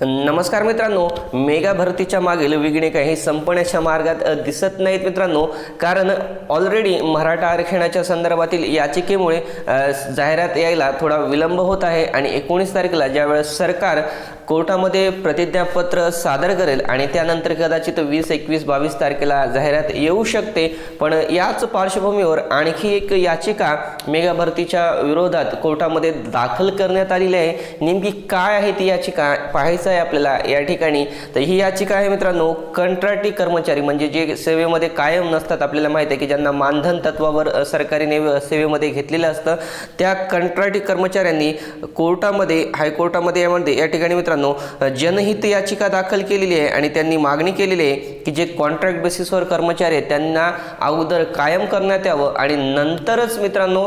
नमस्कार मित्रांनो मेगा भरतीच्या मागील विघ्ने काही संपण्याच्या मार्गात दिसत नाहीत मित्रांनो कारण ऑलरेडी मराठा आरक्षणाच्या संदर्भातील याचिकेमुळे जाहिरात यायला थोडा विलंब होत आहे आणि एकोणीस तारखेला ज्यावेळेस सरकार कोर्टामध्ये प्रतिज्ञापत्र सादर करेल आणि त्यानंतर कदाचित वीस एकवीस बावीस तारखेला जाहिरात येऊ शकते. पण याच पार्श्वभूमीवर आणखी एक याचिका मेगा भरतीच्या विरोधात कोर्टामध्ये दाखल करण्यात आलेली आहे. नेमकी काय आहे ती याचिका पाहायचं आहे आपल्याला या ठिकाणी. तर ही याचिका आहे मित्रांनो कंत्राटी कर्मचारी म्हणजे जे सेवेमध्ये कायम नसतात आपल्याला माहिती आहे की ज्यांना मानधन तत्वावर सरकारीने सरकारी सेवेमध्ये घेतलेलं असतं त्या कंत्राटी कर्मचाऱ्यांनी कोर्टामध्ये हायकोर्टामध्ये यामध्ये या ठिकाणी मित्रांनो मित्रांनो जनहित याचिका दाखल केलेली आहे आणि त्यांनी मागणी केलेली आहे की जे कॉन्ट्रॅक्ट बेसिसवर कर्मचारी आहेत त्यांना अगोदर कायम करण्यात यावं आणि नंतरच मित्रांनो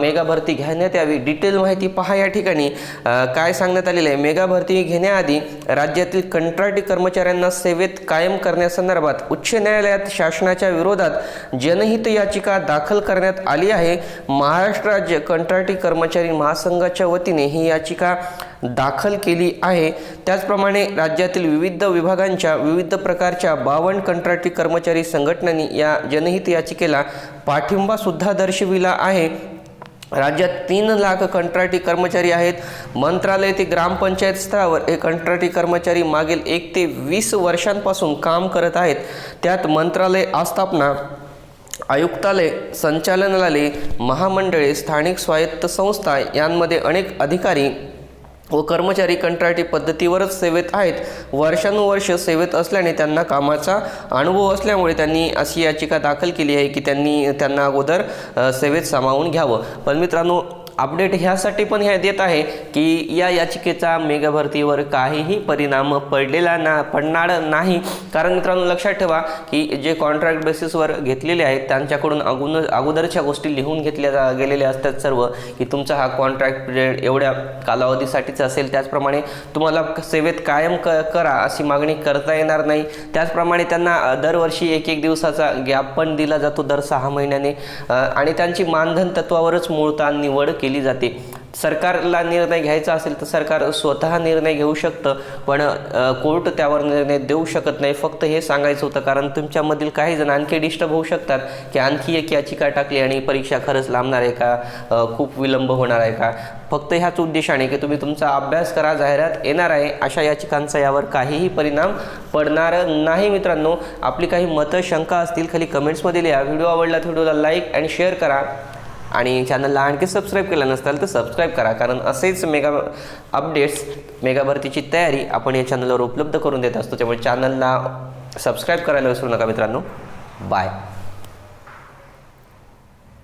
मेगा भरती घेण्यात यावी. डिटेल माहिती पहा या ठिकाणी. काय सांगण्यात आलेलं आहे? मेगा भरती घेण्याआधी राज्यातील कंत्राटी कर्मचाऱ्यांना सेवेत कायम करण्यासंदर्भात उच्च न्यायालयात शासनाच्या विरोधात जनहित याचिका दाखल करण्यात आली आहे. महाराष्ट्र राज्य कंत्राटी कर्मचारी महासंघाच्या वतीने ही याचिका दाखल केली आहे. त्याचप्रमाणे राज्यातील विविध विभागांच्या विविध प्रकारच्या बावन्न कंत्राटी कर्मचारी संघटनांनी या जनहित याचिकेला पाठिंबासुद्धा दर्शविला आहे. राज्यात तीन लाख कंत्राटी कर्मचारी आहेत. मंत्रालय ते ग्रामपंचायत स्तरावर हे कंत्राटी कर्मचारी मागील एक ते वीस वर्षांपासून काम करत आहेत. त्यात मंत्रालय आस्थापना आयुक्तालय संचालनालय महामंडळे स्थानिक स्वायत्त संस्था यांमध्ये अनेक अधिकारी व कर्मचारी कंत्राटी पद्धतीवरच सेवेत आहेत. वर्षानुवर्ष सेवेत असल्याने त्यांना कामाचा अनुभव असल्यामुळे त्यांनी अशी याचिका दाखल केली आहे की त्यांनी त्यांना अगोदर सेवेत सामावून घ्यावं. पण मित्रांनो अपडेट ह्यासाठी पण ह्या देत आहे की या याचिकेचा मेगा भरतीवर काहीही परिणाम पडलेला ना पडणार नाही. कारण मित्रांनो लक्षात ठेवा की जे कॉन्ट्रॅक्ट बेसिसवर घेतलेले आहेत त्यांच्याकडून अगोदर अगोदरच्या गोष्टी लिहून घेतल्या जा- गेलेल्या असतात सर्व की तुमचा हा कॉन्ट्रॅक्ट पिरियड एवढ्या कालावधीसाठीच असेल त्याचप्रमाणे तुम्हाला सेवेत कायम क करा अशी मागणी करता येणार नाही. त्याचप्रमाणे त्यांना दरवर्षी एक एक दिवसाचा गॅप पण दिला जातो दर सहा महिन्याने. आणि त्यांची मानधन तत्वावरच मूळता निवड केली केली जाते. सरकारला निर्णय घ्यायचा असेल तर सरकार स्वतः निर्णय घेऊ शकतं पण कोर्ट त्यावर निर्णय देऊ शकत नाही. फक्त हे सांगायचं होतं कारण तुमच्यामधील काही जण आणखी डिस्टर्ब होऊ शकतात की आणखी एक याचिका टाकली आणि परीक्षा खरंच लांबणार आहे का? खूप विलंब होणार आहे का? फक्त ह्याच उद्देशाने की तुम्ही तुमचा अभ्यास करा जाहिरात येणार आहे अशा याचिकांचा यावर काहीही परिणाम पडणार नाही मित्रांनो. आपली काही मतं शंका असतील खाली कमेंट्समध्ये लिहा. व्हिडिओ आवडला तर व्हिडिओला लाईक अँड शेअर करा. आणि चॅनलला आणखी सबस्क्राईब केलं नसताल तर सबस्क्राईब करा. कारण असेच मेगा अपडेट्स मेगा भरतीची तयारी आपण या चॅनलवर उपलब्ध करून देत असतो. त्यामुळे चॅनलला सबस्क्राईब करायला विसरू नका मित्रांनो. बाय